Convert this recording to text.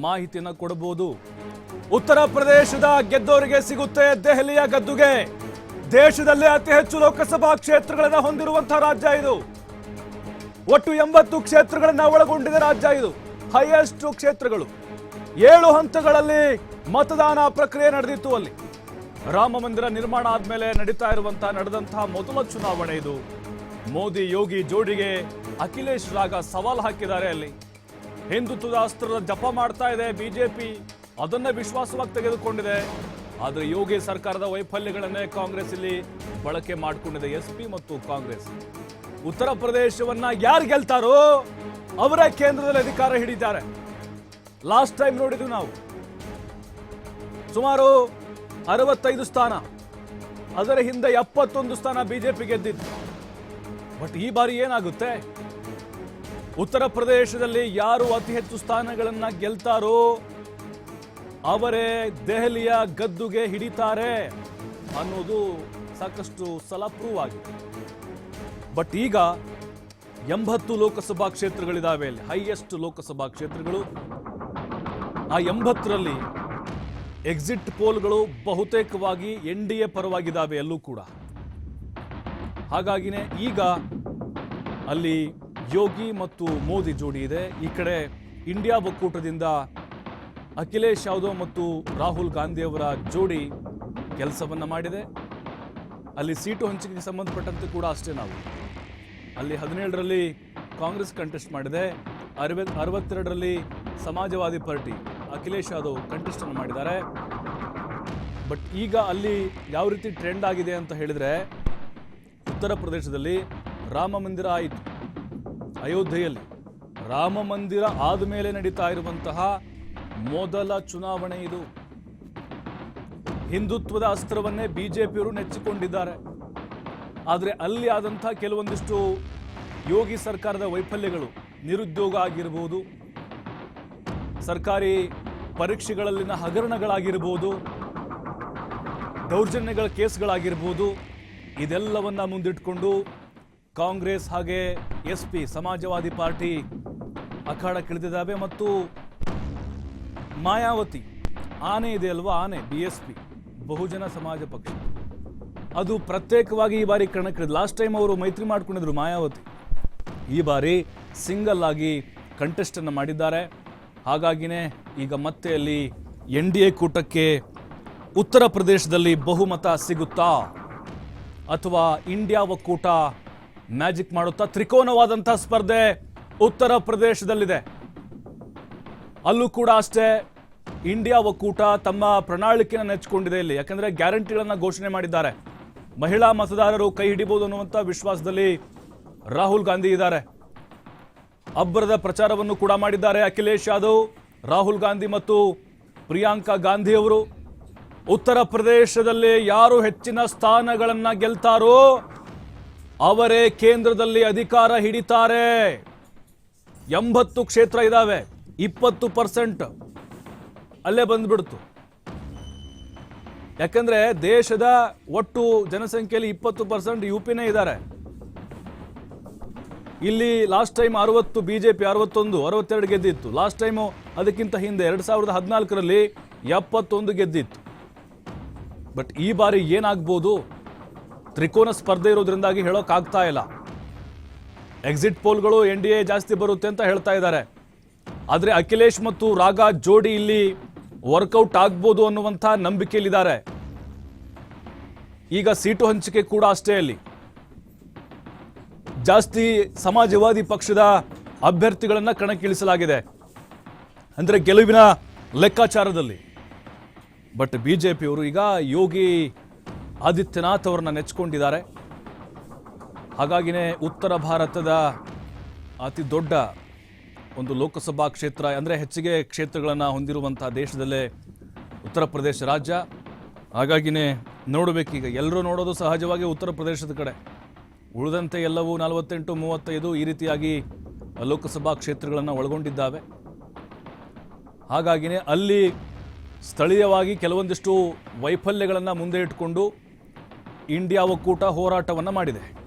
ಮಾಹಿತಿಯನ್ನು ಕೊಡಬಹುದು ಉತ್ತರ ಪ್ರದೇಶದ ಗೆದ್ದವರಿಗೆ ಸಿಗುತ್ತೆ ದೆಹಲಿಯ ಗದ್ದುಗೆ. ದೇಶದಲ್ಲೇ ಅತಿ ಹೆಚ್ಚು ಲೋಕಸಭಾ ಕ್ಷೇತ್ರಗಳನ್ನು ಹೊಂದಿರುವಂತಹ ರಾಜ್ಯ ಇದು. ಒಟ್ಟು ಎಂಬತ್ತು ಕ್ಷೇತ್ರಗಳನ್ನು ಒಳಗೊಂಡಿದೆ ರಾಜ್ಯ ಇದು. ಹೈಯೆಸ್ಟ್ ಕ್ಷೇತ್ರಗಳು. ಏಳು ಹಂತಗಳಲ್ಲಿ ಮತದಾನ ಪ್ರಕ್ರಿಯೆ ನಡೆದಿತ್ತು ಅಲ್ಲಿ. ರಾಮ ಮಂದಿರ ನಿರ್ಮಾಣ ಆದ್ಮೇಲೆ ನಡೀತಾ ಇರುವಂತಹ, ನಡೆದಂತಹ ಮೊದಲ ಚುನಾವಣೆ ಇದು. ಮೋದಿ ಯೋಗಿ ಜೋಡಿಗೆ ಅಖಿಲೇಶ್ ರಾಗ ಸವಾಲ್ ಹಾಕಿದ್ದಾರೆ ಅಲ್ಲಿ. ಹಿಂದುತ್ವದ ಅಸ್ತ್ರದ ಜಪ ಮಾಡ್ತಾ ಇದೆ ಬಿಜೆಪಿ. ಅದನ್ನ ವಿಶ್ವಾಸವಾಗಿ ತೆಗೆದುಕೊಂಡಿದೆ. ಆದರೆ ಯೋಗಿ ಸರ್ಕಾರದ ವೈಫಲ್ಯಗಳನ್ನೇ ಕಾಂಗ್ರೆಸ್ ಇಲ್ಲಿ ಬಳಕೆ ಮಾಡಿಕೊಂಡಿದೆ ಎಸ್ ಪಿ ಮತ್ತು ಕಾಂಗ್ರೆಸ್. ಉತ್ತರ ಪ್ರದೇಶವನ್ನ ಯಾರು ಗೆಲ್ತಾರೋ ಅವರೇ ಕೇಂದ್ರದಲ್ಲಿ ಅಧಿಕಾರ ಹಿಡಿತಾರೆ ಲಾಸ್ಟ್ ಟೈಮ್ ನೋಡಿದ್ವಿ ನಾವು. ಸುಮಾರು ಅರವತ್ತೈದು ಸ್ಥಾನ. ಅದರ ಹಿಂದೆ ಎಪ್ಪತ್ತೊಂದು ಸ್ಥಾನ ಬಿಜೆಪಿ ಗೆದ್ದಿತ್ತು. ಬಟ್ ಈ ಬಾರಿ ಏನಾಗುತ್ತೆ? ಉತ್ತರ ಪ್ರದೇಶದಲ್ಲಿ ಯಾರು ಅತಿ ಹೆಚ್ಚು ಸ್ಥಾನಗಳನ್ನು ಗೆಲ್ತಾರೋ ಅವರೇ ದೆಹಲಿಯ ಗದ್ದುಗೆ ಹಿಡಿತಾರೆ ಅನ್ನೋದು ಸಾಕಷ್ಟು ಸಲ ಆಗಿದೆ. ಬಟ್ ಈಗ ಎಂಬತ್ತು ಲೋಕಸಭಾ ಕ್ಷೇತ್ರಗಳಿದ್ದಾವೆ ಅಲ್ಲಿ ಹೈಯೆಸ್ಟ್ ಲೋಕಸಭಾ ಕ್ಷೇತ್ರಗಳು. ಆ ಎಂಬತ್ತರಲ್ಲಿ ಎಕ್ಸಿಟ್ ಪೋಲ್ಗಳು ಬಹುತೇಕವಾಗಿ ಎನ್ ಡಿ ಎ ಪರವಾಗಿದ್ದಾವೆ ಎಲ್ಲೂ ಕೂಡ. ಹಾಗಾಗಿನೇ ಈಗ ಅಲ್ಲಿ ಯೋಗಿ ಮತ್ತು ಮೋದಿ ಜೋಡಿ ಇದೆ. ಈ ಕಡೆ ಇಂಡಿಯಾ ಒಕ್ಕೂಟದಿಂದ ಅಖಿಲೇಶ್ ಯಾದವ್ ಮತ್ತು ರಾಹುಲ್ ಗಾಂಧಿಯವರ ಜೋಡಿ ಕೆಲಸವನ್ನು ಮಾಡಿದೆ. ಅಲ್ಲಿ ಸೀಟು ಹಂಚಿಕೆಗೆ ಸಂಬಂಧಪಟ್ಟಂತೆ ಕೂಡ ಅಷ್ಟೇ ನಾವು. ಅಲ್ಲಿ ಹದಿನೇಳರಲ್ಲಿ ಕಾಂಗ್ರೆಸ್ ಕಂಟೆಸ್ಟ್ ಮಾಡಿದೆ. ಅರವತ್, ಅರವತ್ತೆರಡರಲ್ಲಿ ಸಮಾಜವಾದಿ ಪಾರ್ಟಿ ಅಖಿಲೇಶ್ ಯಾದವ್ ಕಂಟೆಸ್ಟ್ ಅನ್ನು ಮಾಡಿದ್ದಾರೆ. ಬಟ್ ಈಗ ಅಲ್ಲಿ ಯಾವ ರೀತಿ ಟ್ರೆಂಡ್ ಆಗಿದೆ ಅಂತ ಹೇಳಿದರೆ, ಉತ್ತರ ಪ್ರದೇಶದಲ್ಲಿ ರಾಮ ಮಂದಿರ ಆಯಿತು. ಅಯೋಧ್ಯೆಯಲ್ಲಿ ರಾಮ ಮಂದಿರ ಆದಮೇಲೆ ನಡೀತಾ ಇರುವಂತಹ ಮೊದಲ ಚುನಾವಣೆ ಇದು. ಹಿಂದುತ್ವದ ಅಸ್ತ್ರವನ್ನೇ ಬಿಜೆಪಿಯವರು ನೆಚ್ಚಿಕೊಂಡಿದ್ದಾರೆ. ಆದರೆ ಅಲ್ಲಿ ಆದಂಥ ಕೆಲವೊಂದಿಷ್ಟು ಯೋಗಿ ಸರ್ಕಾರದ ವೈಫಲ್ಯಗಳು ನಿರುದ್ಯೋಗ ಆಗಿರಬಹುದು ಸರ್ಕಾರಿ ಪರೀಕ್ಷೆಗಳಲ್ಲಿನ ಹಗರಣಗಳಾಗಿರ್ಬೋದು, ದೌರ್ಜನ್ಯಗಳ ಕೇಸ್ಗಳಾಗಿರ್ಬೋದು, ಇದೆಲ್ಲವನ್ನ ಮುಂದಿಟ್ಕೊಂಡು ಕಾಂಗ್ರೆಸ್ ಹಾಗೆ ಎಸ್ ಪಿ ಸಮಾಜವಾದಿ ಪಾರ್ಟಿ ಅಖಾಡಕ್ಕಿಳಿದಿದ್ದಾವೆ ಮತ್ತು ಮಾಯಾವತಿ, ಆನೆ ಇದೆ ಅಲ್ವಾ? ಆನೆ, ಬಿ ಎಸ್ ಪಿ, ಬಹುಜನ ಸಮಾಜ ಪಕ್ಷ. ಅದು ಪ್ರತ್ಯೇಕವಾಗಿ ಈ ಬಾರಿ ಕಣಕ್ಕಿಳಿದ್ರು ಲಾಸ್ಟ್ ಟೈಮ್ ಅವರು ಮೈತ್ರಿ ಮಾಡಿಕೊಂಡಿದ್ರು ಮಾಯಾವತಿ. ಈ ಬಾರಿ ಸಿಂಗಲ್ ಆಗಿ ಕಂಟೆಸ್ಟನ್ನು ಮಾಡಿದ್ದಾರೆ. ಹಾಗಾಗಿನೇ ಈಗ ಮತ್ತೆ ಅಲ್ಲಿ ಎನ್ ಡಿ ಎ ಕೂಟಕ್ಕೆ ಉತ್ತರ ಪ್ರದೇಶದಲ್ಲಿ ಬಹುಮತ ಸಿಗುತ್ತಾ? ಅಥವಾ ಇಂಡಿಯಾ ಒಕ್ಕೂಟ ಮ್ಯಾಜಿಕ್ ಮಾಡುತ್ತಾ ತ್ರಿಕೋನವಾದಂಥ ಸ್ಪರ್ಧೆ ಉತ್ತರ ಪ್ರದೇಶದಲ್ಲಿದೆ. ಅಲ್ಲೂ ಕೂಡ ಅಷ್ಟೇ, ಇಂಡಿಯಾ ಒಕ್ಕೂಟ ತಮ್ಮ ಪ್ರಣಾಳಿಕೆಯನ್ನು ನೆಚ್ಚಿಕೊಂಡಿದೆ ಇಲ್ಲಿ. ಯಾಕಂದರೆ ಗ್ಯಾರಂಟಿಗಳನ್ನು ಘೋಷಣೆ ಮಾಡಿದ್ದಾರೆ. ಮಹಿಳಾ ಮತದಾರರು ಕೈ ಹಿಡಿಬಹುದು ಅನ್ನುವಂಥ ವಿಶ್ವಾಸದಲ್ಲಿ ರಾಹುಲ್ ಗಾಂಧಿ ಇದ್ದಾರೆ. ಅಬ್ಬರದ ಪ್ರಚಾರವನ್ನು ಕೂಡ ಮಾಡಿದ್ದಾರೆ ಅಖಿಲೇಶ್ ಯಾದವ್, ರಾಹುಲ್ ಗಾಂಧಿ ಮತ್ತು ಪ್ರಿಯಾಂಕಾ ಗಾಂಧಿ ಅವರು. ಉತ್ತರ ಪ್ರದೇಶದಲ್ಲಿ ಯಾರು ಹೆಚ್ಚಿನ ಸ್ಥಾನಗಳನ್ನು ಗೆಲ್ತಾರೋ ಅವರೇ ಕೇಂದ್ರದಲ್ಲಿ ಅಧಿಕಾರ ಹಿಡಿತಾರೆ. ಎಂಬತ್ತು ಕ್ಷೇತ್ರ ಇದಾವೆ. ಇಪ್ಪತ್ತು ಪರ್ಸೆಂಟ್ ಅಲ್ಲೇ ಬಂದ್ಬಿಡ್ತು. ಯಾಕಂದ್ರೆ ದೇಶದ ಒಟ್ಟು ಜನಸಂಖ್ಯೆಯಲ್ಲಿ ಇಪ್ಪತ್ತು ಪರ್ಸೆಂಟ್ ಯು ಪಿನೇ ಇದ್ದಾರೆ. ಇಲ್ಲಿ ಲಾಸ್ಟ್ ಟೈಮ್ ಅರವತ್ತು, ಬಿಜೆಪಿ ಅರವತ್ತೊಂದು, ಅರವತ್ತೆರಡು ಗೆದ್ದಿತ್ತು. ಲಾಸ್ಟ್ ಟೈಮು ಅದಕ್ಕಿಂತ ಹಿಂದೆ ಎರಡು ಸಾವಿರದ ಹದಿನಾಲ್ಕರಲ್ಲಿ ಎಪ್ಪತ್ತೊಂದು ಗೆದ್ದಿತ್ತು. ಬಟ್ ಈ ಬಾರಿ ಏನಾಗ್ಬೋದು? ತ್ರಿಕೋನ ಸ್ಪರ್ಧೆ ಇರೋದ್ರಿಂದಾಗಿ ಹೇಳೋಕ್ಕಾಗ್ತಾ ಇಲ್ಲ. ಎಕ್ಸಿಟ್ ಪೋಲ್ಗಳು ಎನ್ ಡಿ ಎ ಜಾಸ್ತಿ ಬರುತ್ತೆ ಅಂತ ಹೇಳ್ತಾ ಇದ್ದಾರೆ. ಆದರೆ ಅಖಿಲೇಶ್ ಮತ್ತು ರಾಗ ಜೋಡಿ ಇಲ್ಲಿ ವರ್ಕೌಟ್ ಆಗ್ಬೋದು ಅನ್ನುವಂಥ ನಂಬಿಕೆಯಲ್ಲಿದ್ದಾರೆ. ಈಗ ಸೀಟು ಹಂಚಿಕೆ ಕೂಡ ಅಷ್ಟೇ ಅಲ್ಲಿ. ಜಾಸ್ತಿ ಸಮಾಜವಾದಿ ಪಕ್ಷದ ಅಭ್ಯರ್ಥಿಗಳನ್ನು ಕಣಕ್ಕಿಳಿಸಲಾಗಿದೆ. ಅಂದರೆ ಗೆಲುವಿನ ಲೆಕ್ಕಾಚಾರದಲ್ಲಿ. ಬಟ್ ಬಿಜೆಪಿಯವರು ಈಗ ಯೋಗಿ ಆದಿತ್ಯನಾಥ್ ಅವರನ್ನ ನೆಚ್ಕೊಂಡಿದ್ದಾರೆ. ಹಾಗಾಗಿನೇ ಉತ್ತರ ಭಾರತದ ಅತಿ ದೊಡ್ಡ ಒಂದು ಲೋಕಸಭಾ ಕ್ಷೇತ್ರ, ಅಂದರೆ ಹೆಚ್ಚಿಗೆ ಕ್ಷೇತ್ರಗಳನ್ನು ಹೊಂದಿರುವಂಥ ದೇಶದಲ್ಲೇ ಉತ್ತರ ಪ್ರದೇಶ ರಾಜ್ಯ. ಹಾಗಾಗಿನೇ ನೋಡಬೇಕೀಗ ಎಲ್ಲರೂ ನೋಡೋದು ಸಹಜವಾಗಿ ಉತ್ತರ ಪ್ರದೇಶದ ಕಡೆ. ಉಳಿದಂತೆ ಎಲ್ಲವೂ ನಲವತ್ತೆಂಟು, ಮೂವತ್ತೈದು ಈ ರೀತಿಯಾಗಿ ಲೋಕಸಭಾ ಕ್ಷೇತ್ರಗಳನ್ನು ಒಳಗೊಂಡಿದ್ದಾವೆ. ಹಾಗಾಗಿನೇ ಅಲ್ಲಿ ಸ್ಥಳೀಯವಾಗಿ ಕೆಲವೊಂದಿಷ್ಟು ವೈಫಲ್ಯಗಳನ್ನು ಮುಂದೆ ಇಟ್ಕೊಂಡು ಇಂಡಿಯಾ ಒಕ್ಕೂಟ ಹೋರಾಟವನ್ನು ಮಾಡಿದೆ.